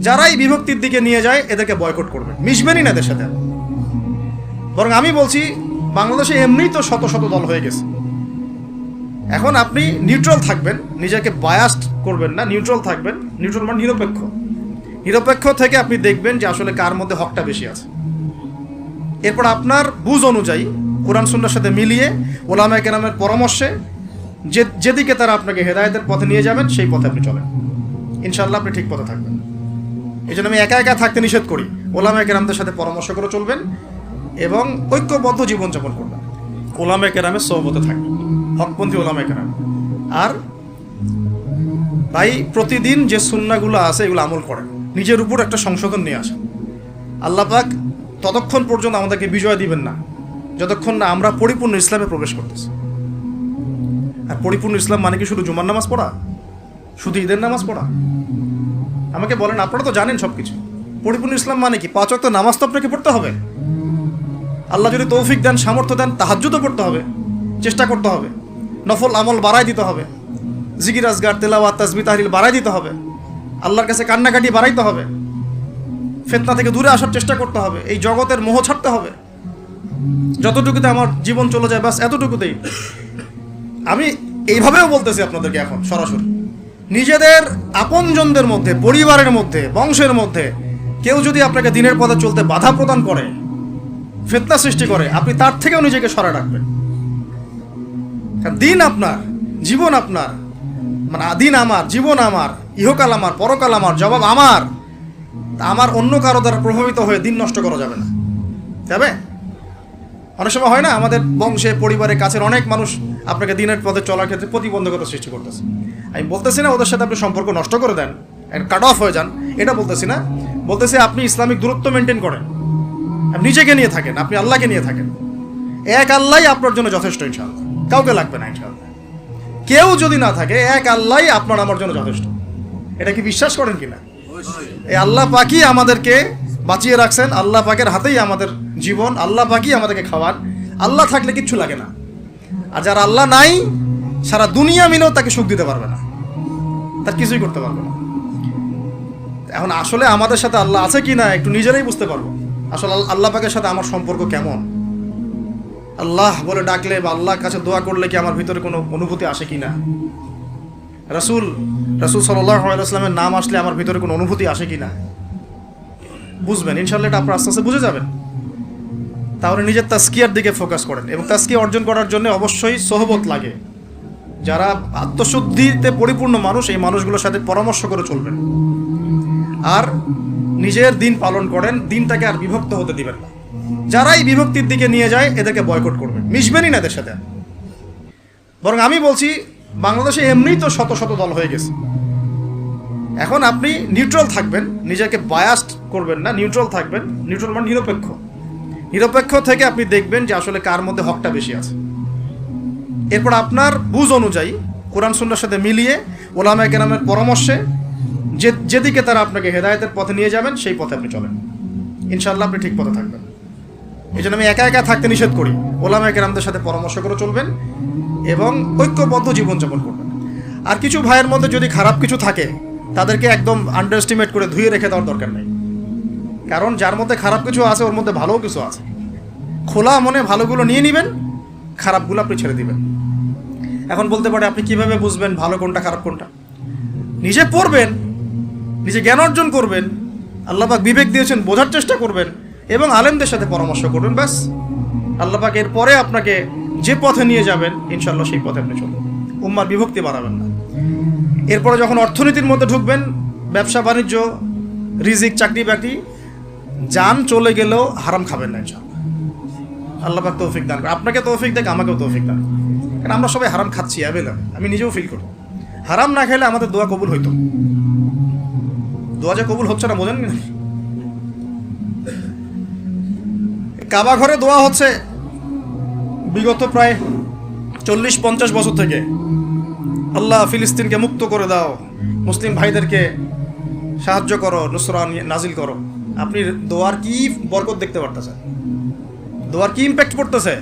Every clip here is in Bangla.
যারাই বিভক্তির দিকে নিয়ে যায়, এদেরকে বয়কট করবেন মিশবেনই না এদের সাথে বরং আমি বলছি, বাংলাদেশে এমনিই তো শত শত দল হয়ে গেছে। এখন আপনি নিউট্রাল থাকবেন, নিজেকে বায়াস্ট করবেন না নিউট্রাল থাকবেন নিউট্রাল মানে নিরপেক্ষ। নিরপেক্ষ থেকে আপনি দেখবেন যে আসলে কার মধ্যে হকটা বেশি আছে। এরপর আপনার বুঝ অনুযায়ী, কোরআন সুন্নার সাথে মিলিয়ে ওলামা কেরামের পরামর্শে, যে যেদিকে তারা আপনাকে হেদায়তের পথে নিয়ে যাবেন, সেই পথে আপনি চলেন। ইনশাল্লাহ আপনি ঠিক পথে থাকবেন। এই জন্য আমি একা একা থাকতে নিষেধ করি। ওলামা কেরামদের সাথে পরামর্শ করে চলবেন এবং ঐক্যবদ্ধ জীবনযাপন করবেন। ওলামা কেরামের সহবতে থাকবেন। হকপন্থী ওলামা কেরাম। আর ভাই প্রতিদিন যে সুন্নাগুলো আছে এগুলো আমল করেন। নিজের উপর একটা সংশোধন নিয়ে আসেন। আল্লাহ পাক ততক্ষণ পর্যন্ত আমাদেরকে বিজয় দিবেন না। যতক্ষণ না আমরা পরিপূর্ণ ইসলামে প্রবেশ করতেছি। আর পরিপূর্ণ ইসলাম মানে কি শুধু জুমার নামাজ পড়া? শুধু ঈদের নামাজ পড়া? আমাকে বলেন, আপনারা তো জানেন সব কিছু পরিপূর্ণ ইসলাম মানে কি? পাঁচ ওয়াক্ত নামাজ তো আপনাকে পড়তে হবে। আল্লাহ যদি তৌফিক দেন, সামর্থ্য দেন, তাহাজ্জুদও পড়তে হবে, চেষ্টা করতে হবে। নফল আমল বাড়াই দিতে হবে। জিকির, আজগার, তেলাওয়াত তাসবি তাহলিল বাড়াই দিতে হবে। আল্লাহর কাছে কান্নাকাটি বাড়াইতে হবে। ফেতনা থেকে দূরে আসার চেষ্টা করতে হবে। এই জগতের মোহ ছাড়তে হবে। যতটুকুতে আমার জীবন চলে যায় বাস এতটুকুতেই। আমি এইভাবেও বলতেছি আপনাদেরকে এখন, সরাসরি। নিজেদের আপনজনদের মধ্যে, পরিবারের মধ্যে, বংশের মধ্যে কেউ যদি আপনাকে দিনের পথে চলতে বাধা প্রদান করে, ফেতনা সৃষ্টি করে, আপনি তার থেকেও নিজেকে সরা রাখবেন। দিন আপনার, জীবন আপনার মানে দিন আমার, জীবন আমার, ইহকাল আমার, পরকাল আমার, জবাব আমার, তা আমার অন্য কারও দ্বারা প্রভাবিত হয়ে দিন নষ্ট করা যাবে না। যাবে অনেক সময় হয় না, আমাদের বংশে, পরিবারে, কাছের অনেক মানুষ আপনাকে দিনের পথে চলার ক্ষেত্রে প্রতিবন্ধকতা সৃষ্টি করতেছে। আমি বলতেছি না ওদের সাথে আপনি সম্পর্ক নষ্ট করে দেন কাট অফ হয়ে যান এটা বলতেছি না। বলতেছি আপনি ইসলামিক দূরত্ব মেনটেন করেন। আপনি নিজেকে নিয়ে থাকেন আপনি আল্লাহকে নিয়ে থাকেন। এক আল্লাহই আপনার জন্য যথেষ্ট ইনশাআল্লাহ। কাউকে লাগবে না ইনশাআল্লাহ। কেউ যদি না থাকে এক আল্লাহই আপনার আমার জন্য যথেষ্ট। এটা কি বিশ্বাস করেন কিনা এই আল্লাহ পাকই আমাদেরকে বাঁচিয়ে রাখছেন আল্লাহ পাকের হাতেই আমাদের জীবন আল্লাহ পাকই আমাদেরকে খাওয়ান। আল্লাহ থাকলে কিচ্ছু লাগে না। আর যারা আল্লাহ নাই সারা দুনিয়া মিলেও তাকে সুখ দিতে পারবে না। তার কিছুই করতে পারব না। এখন আসলে আমাদের সাথে আল্লাহ আছে কি না, একটু নিজেরাই বুঝতে পারব। আসলে আল- আল্লাহ পাকের সাথে আমার সম্পর্ক কেমন? আল্লাহ বলে ডাকলে বা আল্লাহর কাছে দোয়া করলে কি আমার ভিতরে কোনো অনুভূতি আসে কি না? রাসুল রাসুল সাল্লামের নাম আসলে আমার ভিতরে কোনো অনুভূতি আসে কি না? বুঝবেন ইনশাল্লাহ এটা আপনার আস্তে আস্তে বুঝে যাবেন। তাহলে নিজের তাস্কিয়ার দিকে ফোকাস করেন এবং তাস্কিয়া অর্জন করার জন্য অবশ্যই সহবত লাগে। যারা আত্মশুদ্ধিতে পরিপূর্ণ মানুষ, এই মানুষগুলোর সাথে পরামর্শ করে চলবেন। আর নিজের দিন পালন করেন, দিনটাকে আর বিভক্ত হতে দিবেন না। যারাই বিভক্তির দিকে নিয়ে যায়, এদেরকে বয়কট করবেন। মিশবেনই না এদের সাথে বরং আমি বলছি, বাংলাদেশে এমনিই তো শত শত দল হয়ে গেছে। এখন আপনি নিউট্রাল থাকবেন, নিজেকে বায়াস্ট করবেন না নিউট্রাল থাকবেন। নিউট্রাল মানে নিরপেক্ষ। নিরপেক্ষ থেকে আপনি দেখবেন যে আসলে কার মধ্যে হকটা বেশি আছে। এরপর আপনার বুঝ অনুযায়ী কোরআন সুন্নার সাথে মিলিয়ে ওলামা কেরামের পরামর্শে যে যেদিকে তারা আপনাকে হেদায়তের পথে নিয়ে যাবেন, সেই পথে আপনি চলেন। ইনশাল্লাহ আপনি ঠিক পথে থাকবেন। এই জন্য আমি একা একা থাকতে নিষেধ করি। ওলামা কেরামদের সাথে পরামর্শ করে চলবেন এবং ঐক্যবদ্ধ জীবনযাপন করবেন। আর কিছু ভাইয়ের মধ্যে যদি খারাপ কিছু থাকে, তাদেরকে একদম আন্ডার এস্টিমেট করে ধুয়ে রেখে দেওয়ার দরকার নেই। কারণ যার মধ্যে খারাপ কিছু আছে, ওর মধ্যে ভালোও কিছু আছে। খোলা মনে ভালোগুলো নিয়ে নেবেন খারাপগুলো আপনি ছেড়ে দিবেন। এখন বলতে পারে, আপনি কীভাবে বুঝবেন ভালো কোনটা, খারাপ কোনটা? নিজে পড়বেন, নিজে জ্ঞান অর্জন করবেন আল্লাপাক বিবেক দিয়েছেন, বোঝার চেষ্টা করবেন, এবং আলেমদের সাথে পরামর্শ করবেন, ব্যাস। আল্লাপাক এরপরে আপনাকে যে পথে নিয়ে যাবেন ইনশাল্লাহ সেই পথে আপনি চলবেন। উম্মার বিভক্তি বাড়াবেন না। এরপরে যখন অর্থনীতির মধ্যে ঢুকবেন, ব্যবসা, বাণিজ্য, রিজিক চাকরি বাকরি যান চলে গেলেও হারাম খাবেন না ইনশাল্লাহ আল্লাহ তৌফিক দান করে আপনাকে তৌফিক দেখ, আমাকেও তৌফিক দান করে। কারণ আমরা সবাই হারাম খাচ্ছি অ্যাভেলেবল আমি নিজেও ফিল করি। হারাম না খেলে আমাদের দোয়া কবুল হইতো দোয়া যে কবুল হচ্ছে না, বোঝেন না? কাবা ঘরে দোয়া হচ্ছে বিগত প্রায় চল্লিশ, পঞ্চাশ বছর থেকে, আল্লাহ ফিলিস্তিনকে মুক্ত করে দাও, মুসলিম ভাইদেরকে সাহায্য করো নুসরা নাজিল করো। আপনি দোয়ার কি বরকত দেখতে পারতেছেন? দোয়ার কি ইম্প্যাক্ট পড়তেছে?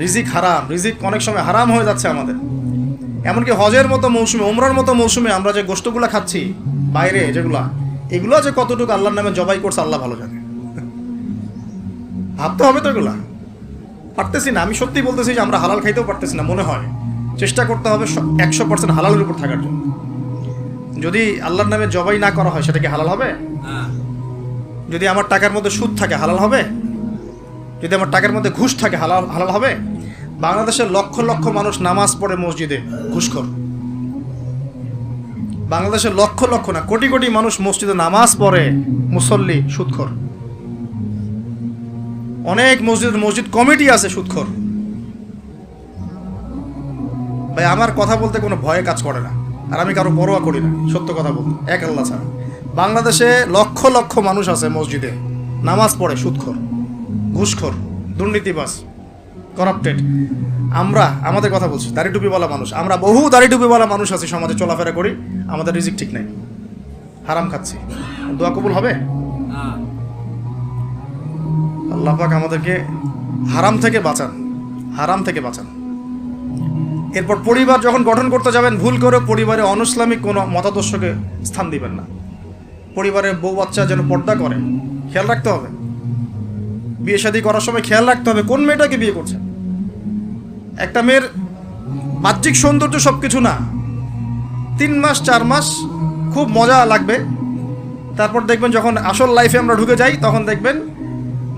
রিজিক হারাম রিজিক অনেক সময় হারাম হয়ে যাচ্ছে আমাদের। এমনকি হজের মতো মৌসুমে ওমরার মতো মৌসুমে আমরা যে গোষ্ঠগুলো খাচ্ছি বাইরে যেগুলা এগুলো যে কতটুকু আল্লাহর নামে জবাই করছে আল্লাহ ভালো জানে। ভাবতে হবে তো এগুলা। পারতেছি না আমি সত্যি বলতেছি যে আমরা হালাল খাইতেও পারতেছি না মনে হয়। চেষ্টা করতে হবে একশো পার্সেন্ট হালালের উপর থাকার জন্য। যদি আল্লাহর নামে জবাই না করা হয় সেটা কি হালাল হবে? যদি আমার টাকার মধ্যে সুদ থাকে হালাল হবে? যদি আমার টাকার মধ্যে ঘুষ থাকে, হালাল হালাল হবে? বাংলাদেশের লক্ষ লক্ষ মানুষ নামাজ পড়ে মসজিদে। ঘুষখোর। বাংলাদেশের লক্ষ লক্ষ না, কোটি কোটি মানুষ মসজিদে নামাজ পড়ে, মুসল্লি, সুদখোর। অনেক মসজিদ মসজিদ কমিটি আছে সুদখোর। ভাই, আমার কথা বলতে কোনো ভয়ে কাজ করে না, আর আমি কারও পরোয়া করি না, সত্য কথা বলতে, এক আল্লাহ ছাড়া। বাংলাদেশে লক্ষ লক্ষ মানুষ আছে মসজিদে, নামাজ পড়ে, সুদখোর। ঘুষখোর দুর্নীতিবাস করাপ্টেড আমরা, আমাদের কথা বলছি, দাড়ি টুপিওয়ালা মানুষ। আমরা বহু দাড়ি টুপিওয়ালা মানুষ আছি, সমাজে চলাফেরা করি, আমাদের রিজিক ঠিক নাই। হারাম খাচ্ছি। দোয়া কবুল হবে? আল্লাহ পাক আমাদেরকে হারাম থেকে বাঁচান, হারাম থেকে বাঁচান। এরপর পরিবার যখন গঠন করতে যাবেন, ভুল করে পরিবারে অনইসলামিক কোনো মতাদর্শকে স্থান দিবেন না। পরিবারের বউ বাচ্চা যেন পর্দা করে, খেয়াল রাখতে হবে। বিয়ে শাদী করার সময় খেয়াল রাখতে হবে কোন মেয়েটাকে বিয়ে করছে। একটা মেয়ের বাহ্যিক সৌন্দর্য সব কিছু না। তিন মাস, চার মাস খুব মজা লাগবে। তারপর দেখবেন যখন আসল লাইফে আমরা ঢুকে যাই, তখন দেখবেন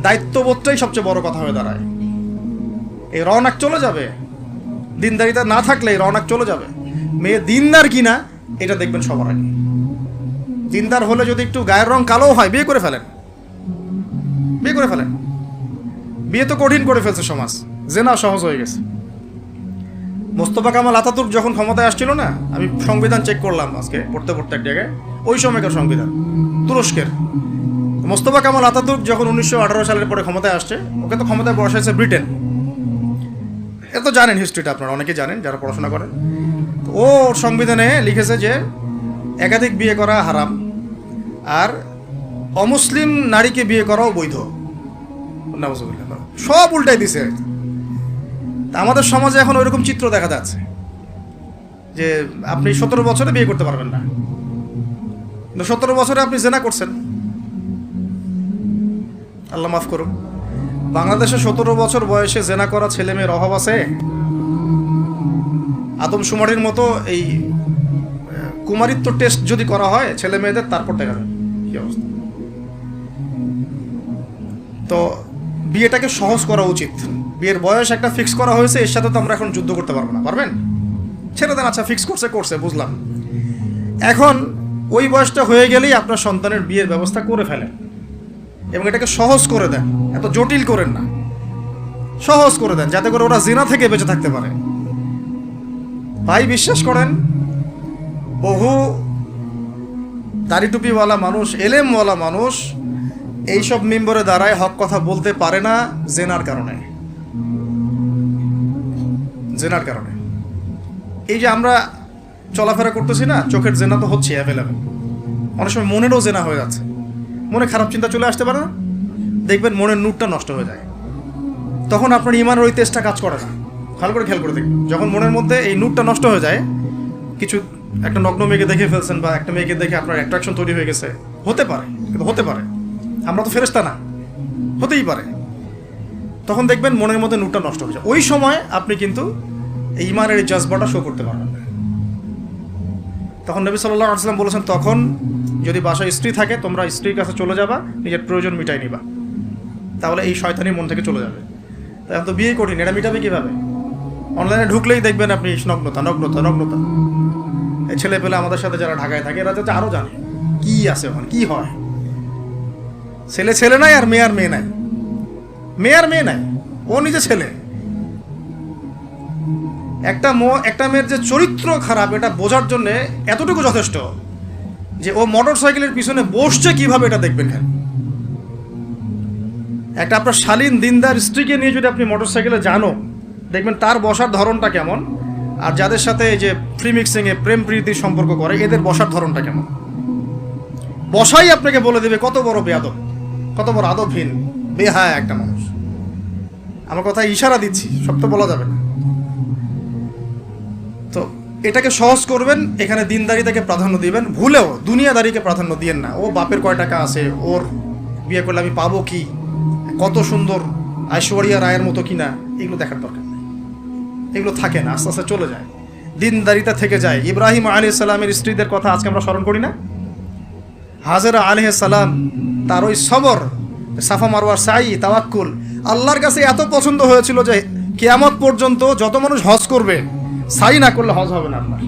দায়িত্ববোধটাই সবচেয়ে বড় কথা হয়ে দাঁড়ায়। এই রওনাক চলে যাবে। দিনদারিতা না থাকলে এই রওনাক চলে যাবে। মেয়ে দিনদার কি না এটা দেখবেন সবার আগে। দিনদার হলে যদি একটু গায়ের রং কালো হয়, বিয়ে করে ফেলেন। বিয়ে করে ফেলেন। বিয়ে তো কঠিন করে ফেলছে সমাজ। জেনা সহজ হয়ে গেছে। মোস্তফা কামাল আতাতুর্ক যখন ক্ষমতায় আসছিল না, আমি সংবিধান চেক করলাম আজকে, পড়তে পড়তে এক জায়গায়। ওই সময়কার সংবিধান, তুরস্কের। মোস্তফা কামাল আতাতুর্ক যখন উনিশশো আঠারো সালের পরে ক্ষমতায় আসছে, ওকে তো ক্ষমতায় বসাইছে ব্রিটেন। এ তো জানেন হিস্ট্রিটা আপনারা অনেকে জানেন, যারা পড়াশোনা করেন। ও সংবিধানে লিখেছে যে, একাধিক বিয়ে করা হারাম, আর অমুসলিম নারীকে বিয়ে করাও বৈধ। সব উল্টাই দিছে। আমাদের সমাজে এখন ওইরকম চিত্র দেখা যাচ্ছে যে আপনি সতেরো বছরে বিয়ে করতে পারবেন না। সতেরো বছরে আপনি জেনা করছেন। আল্লাহ মাফ করুন। বাংলাদেশে সতেরো বছর বয়সে জেনা করা ছেলে মেয়ের অভাব আছে? আদমশুমারির মতো এই কুমারিত্ব টেস্ট যদি করা হয় ছেলে মেয়েদের তারপর দেখা যাবে। কি অবস্থা? তো বিয়েটাকে সহজ করা উচিত। বিয়ের বয়স একটা ফিক্স করা হয়েছে, এর সাথে তো আমরা এখন যুদ্ধ করতে পারব না, পারবেন? ছেড়ে দেন আচ্ছা ফিক্স করছে করছে, বুঝলাম। এখন ওই বয়সটা হয়ে গেলেই আপনার সন্তানের বিয়ের ব্যবস্থা করে ফেলেন এবং এটাকে সহজ করে দেন। এত জটিল করেন না। সহজ করে দেন, যাতে করে ওরা জিনা থেকে বেঁচে থাকতে পারে। ভাই, বিশ্বাস করেন, বহু দাড়ি টুপিওয়ালা মানুষ, এলেমওয়ালা মানুষ এইসব মেম্বরে দ্বারাই হক কথা বলতে পারে না জেনার কারণে। জেনার কারণে। এই যে আমরা চলাফেরা করতেছি না, চোখের জেনা তো হচ্ছে অ্যাভেলেবেল অনেক সময় মনেরও জেনা হয়ে যাচ্ছে। মনে খারাপ চিন্তা চলে আসতে পারে না। দেখবেন মনের নুটটা নষ্ট হয়ে যায়। তখন আপনার ইমানের ওই তেজটা কাজ করে না। ভালো করে খেয়াল করে দেখবেন যখন মনের মধ্যে এই নুটটা নষ্ট হয়ে যায়, কিছু একটা নগ্ন মেয়েকে দেখে ফেলছেন বা একটা মেয়েকে দেখে আপনার অ্যাট্রাকশন তৈরি হয়ে গেছে। হতে পারে, কিন্তু হতে পারে। আমরা তো ফেরেস্তা না। হতেই পারে। তখন দেখবেন মনের মধ্যে নুটটা নষ্ট হয়ে ওই সময় আপনি কিন্তু এই ইমানের এই জজবাটা শো করতে পারবেন। তখন নবী সাল্লাহ আসলাম বলেছেন, তখন যদি বাসায় স্ত্রী থাকে, তোমরা স্ত্রীর কাছে চলে যাবা, নিজের প্রয়োজন মিটাই নিবা। তাহলে এই শয়তানি মন থেকে চলে যাবে। এখন তো বিয়ে কঠিন এটা মিটাবে কীভাবে? অনলাইনে ঢুকলেই দেখবেন আপনি নগ্নতা নগ্নতা নগ্নতা। এই ছেলে পেলে আমাদের সাথে যারা ঢাকায় থাকে, এরা যাতে আরও জানে, কী আছে ওখানে, কী হয়? ছেলে ছেলে নাই আর মেয়ে আর মেয়ে নাই। মেয়ে আর মেয়ে নাই। ও নিজে ছেলে। একটা একটা মেয়ের যে চরিত্র খারাপ, এটা বোঝার জন্য এতটুকু যথেষ্ট যে ও মোটর সাইকেলের পিছনে বসছে কীভাবে এটা দেখবেন হ্যাঁ। একটা আপনার শালীন দিনদার স্ত্রীকে নিয়ে যদি আপনি মোটর সাইকেলে জানো, দেখবেন তার বসার ধরনটা কেমন, আর যাদের সাথে এই যে ফ্রি মিক্সিংয়ে প্রেম প্রীতির সম্পর্ক করে, এদের বসার ধরনটা কেমন। বসাই আপনাকে বলে দেবে কত বড় বেয়াদব। কত বড় আদবহীন, বেহায় একটা মানুষ। আমার কথা ইশারা দিচ্ছি, সব তো বলা যাবে না। তো এটাকে সহজ করবেন, এখানে দিনদারিতাকে প্রাধান্য দিবেন, ভুলেও দুনিয়াদারিকে প্রাধান্য দিয়েন না। ও বাপের কয় টাকা আছে, ওর বিয়ে করলে আমি পাবো কি? কত সুন্দর ঐশ্বরিয়া রায়ের মতো কিনা, এগুলো দেখার দরকার নেই। এগুলো থাকে না, আস্তে আস্তে চলে যায়। দিনদারিতা থেকে যায়। ইব্রাহিম আলী সালামের স্ত্রীদের কথা আজকে আমরা স্মরণ করি না? হাজরা আলহ সালাম তার ওই সবর, সাফা মারওয়ার সাই, তাওয়াক্কুল। আল্লাহর কাছে এত পছন্দ হয়েছিল যে কেয়ামত পর্যন্ত যত মানুষ হজ করবে, সাই না করলে হজ হবে না আপনার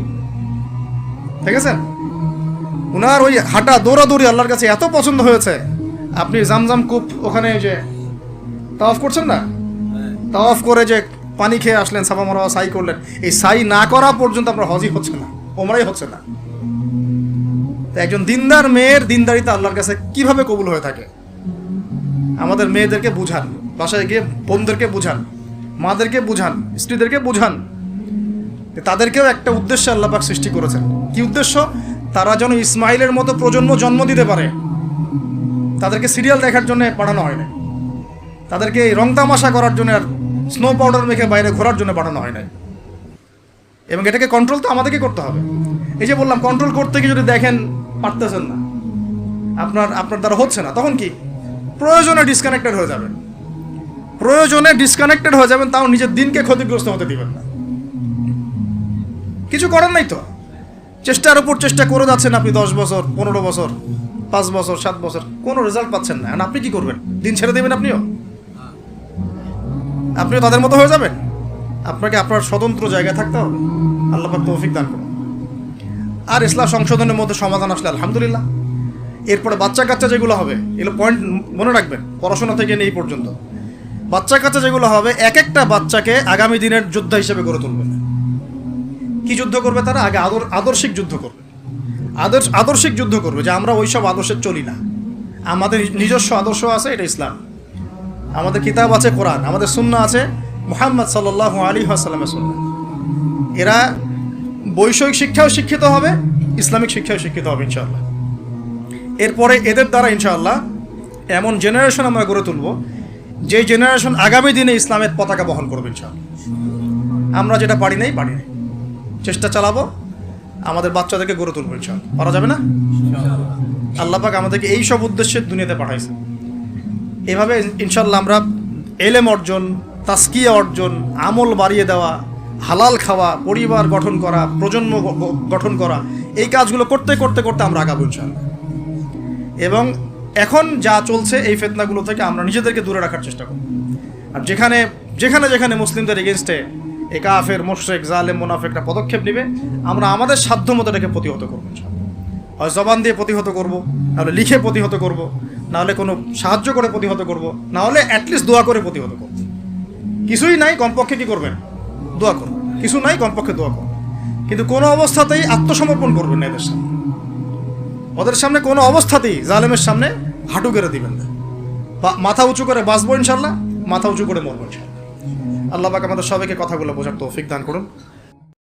ঠিক আছে উনার ওই হাঁটা দৌড়াদৌড়ি আল্লাহর কাছে এত পছন্দ হয়েছে। আপনি জামজাম কূপ ওখানে যে তাওয়াফ করছেন না? তাওয়াফ করে যে পানি খেয়ে আসলেন, সাফা মারওয়া সাই করলেন। এই সাই না করা পর্যন্ত আপনার হজই হচ্ছে না, ওমরাই হচ্ছে না। তো একজন দিনদার মেয়ের দিনদারিতা আল্লাহর কাছে কীভাবে কবুল হয়ে থাকে? আমাদের মেয়েদেরকে বুঝান, বাসায় গিয়ে বোনদেরকে বুঝান, মাদেরকে বুঝান, স্ত্রীদেরকে বুঝান তাদেরকেও একটা উদ্দেশ্যে আল্লাপাক সৃষ্টি করেছেন। কি উদ্দেশ্য? তারা যেন ইসমাইলের মতো প্রজন্ম জন্ম দিতে পারে। তাদেরকে সিরিয়াল দেখার জন্য পাঠানো হয় না তাদেরকে এই রং তামাশা করার জন্য আর স্নো পাউডার মেখে বাইরে ঘোরার জন্য পাঠানো হয় নাই। এবং এটাকে কন্ট্রোল তো আমাদেরকে করতে হবে। এই যে বললাম কন্ট্রোল করতে গিয়ে যদি দেখেন পারতেছেন না। আপনার আপনার দ্বারা হচ্ছে না। তখন কি? প্রয়োজনে ডিসকানেক্টেড হয়ে যাবেন। প্রয়োজনে ডিসকানেক্টেড হয়ে যাবেন, তাও নিজের দিনকে ক্ষতিগ্রস্ত হতে দিবেন না। কিছু করার নাই তো। চেষ্টার উপর চেষ্টা করে যাচ্ছেন আপনি দশ বছর, পনেরো বছর, পাঁচ বছর, সাত বছর। কোনো রেজাল্ট পাচ্ছেন না। আপনি কি করবেন? দিন ছেড়ে দেবেন আপনিও? আপনিও তাদের মতো হয়ে যাবেন? আপনাকে আপনার স্বতন্ত্র জায়গায় থাকতে হবে। আল্লাহ তৌফিক দান করুন। আর ইসলাম সংশোধনের মধ্যে সমাধান আসলে আলহামদুলিল্লাহ। এরপরে বাচ্চা কাচ্চা যেগুলো হবে, এগুলো পয়েন্ট মনে রাখবেন, পড়াশোনা থেকে নেই পর্যন্ত। বাচ্চা কাচ্চা যেগুলো হবে এক একটা বাচ্চাকে আগামী দিনের যোদ্ধা হিসেবে গড়ে তুলবে কি যুদ্ধ করবে তারা? আগে আদর, আদর্শিক যুদ্ধ করবে। আদর্শ, আদর্শিক যুদ্ধ করবে যে আমরা ওইসব আদর্শে চলি না। আমাদের নিজস্ব আদর্শ আছে, এটা ইসলাম। আমাদের কিতাব আছে, কোরআন। আমাদের সুন্না আছে মোহাম্মদ সাল্লাহ আলী আসালামের সুন্না এরা বৈষয়িক শিক্ষাও শিক্ষিত হবে ইসলামিক শিক্ষাও শিক্ষিত হবে ইনশাআল্লাহ। এরপরে এদের দ্বারা ইনশাআল্লাহ এমন জেনারেশন আমরা গড়ে তুলব যে জেনারেশন আগামী দিনে ইসলামের পতাকা বহন করবে ইনশাআল্লাহ। আমরা যেটা পারি নাই পারি নাই। চেষ্টা চালাবো আমাদের বাচ্চাদেরকে গড়ে তুলবো ইনশাআল্লাহ। পারা যাবে না? আল্লাহ পাক আমাদেরকে এই সব উদ্দেশ্যে দুনিয়াতে পাঠাইছে। এভাবে ইনশাল্লাহ আমরা এলেম অর্জন তাস্কিয়া অর্জন আমল বাড়িয়ে দেওয়া হালাল খাওয়া, পরিবার গঠন করা, প্রজন্ম গঠন করা, এই কাজগুলো করতে করতে করতে আমরা আগাবো ইনশাল্লাহ এবং এখন যা চলছে এই ফেতনাগুলো থেকে আমরা নিজেদেরকে দূরে রাখার চেষ্টা করব। আর যেখানে যেখানে যেখানে মুসলিমদের এগেনস্টে এ কাফের মোশেক জালেম, মুনাফেকরা পদক্ষেপ নেবে, আমরা আমাদের সাধ্য মতো এটাকে প্রতিহত করব হয় জবান দিয়ে প্রতিহত করব নাহলে লিখে প্রতিহত করব নাহলে কোনো সাহায্য করে প্রতিহত করব নাহলে অ্যাটলিস্ট দোয়া করে প্রতিহত করব। কিছুই নাই, কমপক্ষে কি করবেন? দোয়া করবেন কিছু নাই, কমপক্ষে দোয়া করো। কিন্তু কোনো অবস্থাতেই আত্মসমর্পণ করবেন না এদের সামনে। ওদের সামনে কোনো অবস্থাতেই জালেমের সামনে হাঁটু গেড়ে দিবেন না। মাথা উঁচু করে বাঁচবো ইনশাল্লাহ মাথা উঁচু করে মরবো ইনশাল্লাহ আল্লাহ পাক আমাদের সবাইকে কথাগুলো বোঝার তৌফিক দান করুন।